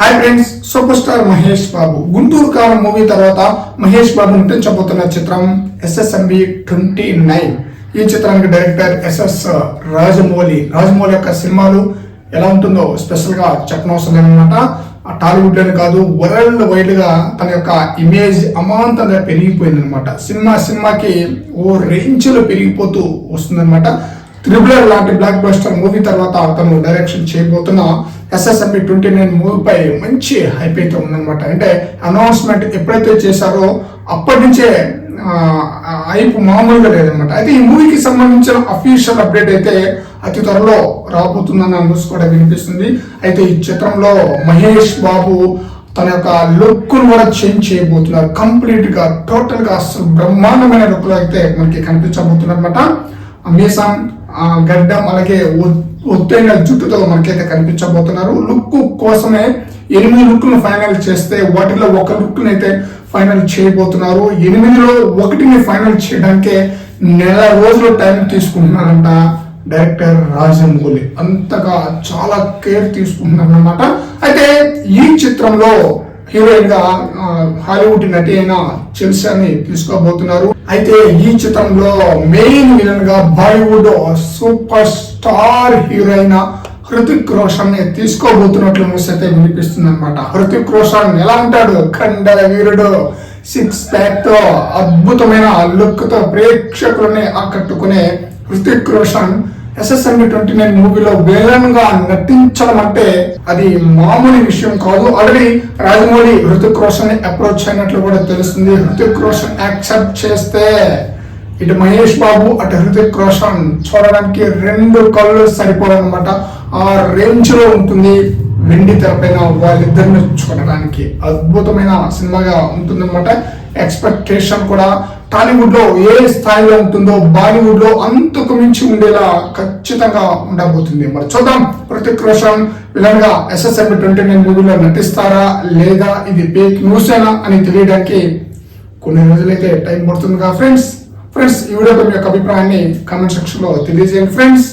Hi friends super star Mahesh Babu. Guntur Kaaram movie తర్వాత మహేష్ బాబు నటించబోతున్న చిత్రం SSMB twenty nine ఈ చిత్రానికి డైరెక్టర్ ఎస్ఎస్ రాజమౌళి. రాజమౌళి యొక్క సినిమాలు ఎలా ఉంటుందో స్పెషల్గా చెప్పనవసరం లేదనమాట టాలీవుడ్లోనే కాదు వరల్డ్ వైడ్గా తన యొక్క ఇమేజ్ అమాంతంగా పెరిగిపోయింది అనమాట సినిమా సినిమాకి ఓ రేంజ్లో పెరిగిపోతూ వస్తుందన్నమాట. త్రిబులర్ లాంటి బ్లాక్ బస్టర్ మూవీ తర్వాత అతను డైరెక్షన్ చేయబోతున్న ఎస్ఎస్ఎంబి ట్వంటీ నైన్ మూవీపై మంచి హైప్ అయితే ఉందన్నమాట. అంటే అనౌన్స్మెంట్ ఎప్పుడైతే చేశారో అప్పటి నుంచే హైప్ మామూలుగా లేదనమాట అయితే ఈ మూవీకి సంబంధించిన అఫీషియల్ అప్డేట్ అయితే అతి త్వరలో రాబోతుందన్న న్యూస్ కూడా వినిపిస్తుంది. అయితే ఈ చిత్రంలో మహేష్ బాబు తన యొక్క లుక్ కూడా చేంజ్ చేయబోతున్నారు. కంప్లీట్గా టోటల్గా అసలు బ్రహ్మాండమైన లుక్లో అయితే మనకి కనిపించబోతున్నారు అనమాట గడ్డం అలాగే ఒత్తైన జుట్టుతో మనకైతే కనిపించబోతున్నారు. లుక్ కోసమే ఎనిమిది లుక్లు ఫైనల్ చేస్తే వాటిలో ఒక లుక్ని అయితే ఫైనల్ చేయబోతున్నారు. ఎనిమిదిలో ఒకటిని ఫైనల్ చేయడానికే నెల రోజులు టైం తీసుకుంటున్నారంట డైరెక్టర్ రాజమౌళి. అంతగా చాలా కేర్ తీసుకుంటున్నారు అనమాట అయితే ఈ చిత్రంలో హీరోయిన్గా హాలీవుడ్ నటి అయిన చెల్సాని తీసుకోబోతున్నారు. అయితే ఈ చిత్రంలో మెయిన్ విలన్గా Bollywood super star heroine Hrithik రోషన్ని తీసుకోబోతున్నట్లు న్యూస్ అయితే వినిపిస్తుంది అనమాట హృతిక్ రోషన్ ఎలా ఉంటాడు? ఖండల వీరుడు సిక్స్ ప్యాక్తో అద్భుతమైన లుక్తో ప్రేక్షకులని ఆకట్టుకునే Hrithik Roshan SSMB twenty nine మూవీలో విలన్గా నటించడం అంటే అది మామూలు విషయం కాదు. ఆల్రెడీ రాజమౌళి హృతిక్ రోషన్ అప్రోచ్ అయినట్లు కూడా తెలుస్తుంది. హృతిక్ రోషన్ యాక్సెప్ట్ చేస్తే ఇటు మహేష్ బాబు అటు హృతిక్ రోషన్ చూడడానికి రెండు కళ్ళు సరిపోవన్నమాట ఆ రేంజ్లో ఉంటుంది వెండి తెరపైన వాళ్ళిద్దరిని చూడడానికి. అద్భుతమైన సినిమాగా ఉంటుందన్నమాట. ఎక్స్పెక్టేషన్ కూడా టాలీవుడ్లో ఏ స్థాయిలో ఉంటుందో బాలీవుడ్లో అంతకు మించి ఉండేలా ఖచ్చితంగా ఉండబోతుంది. మరి చూద్దాం. ప్రతిక్ రోషన్ విధంగా గా ఎస్ఎస్ఎంబి ట్వంటీ నైన్ మూవీలో నటిస్తారా లేదా? ఇది పేక్ న్యూస్ అని తెలియడానికి కొన్ని రోజులైతే టైం పడుతుంది కదా ఫ్రెండ్స్. ఫ్రెండ్స్ ఈ వీడియో యొక్క అభిప్రాయాన్ని కామెంట్ సెక్షన్లో తెలియజేయండి ఫ్రెండ్స్.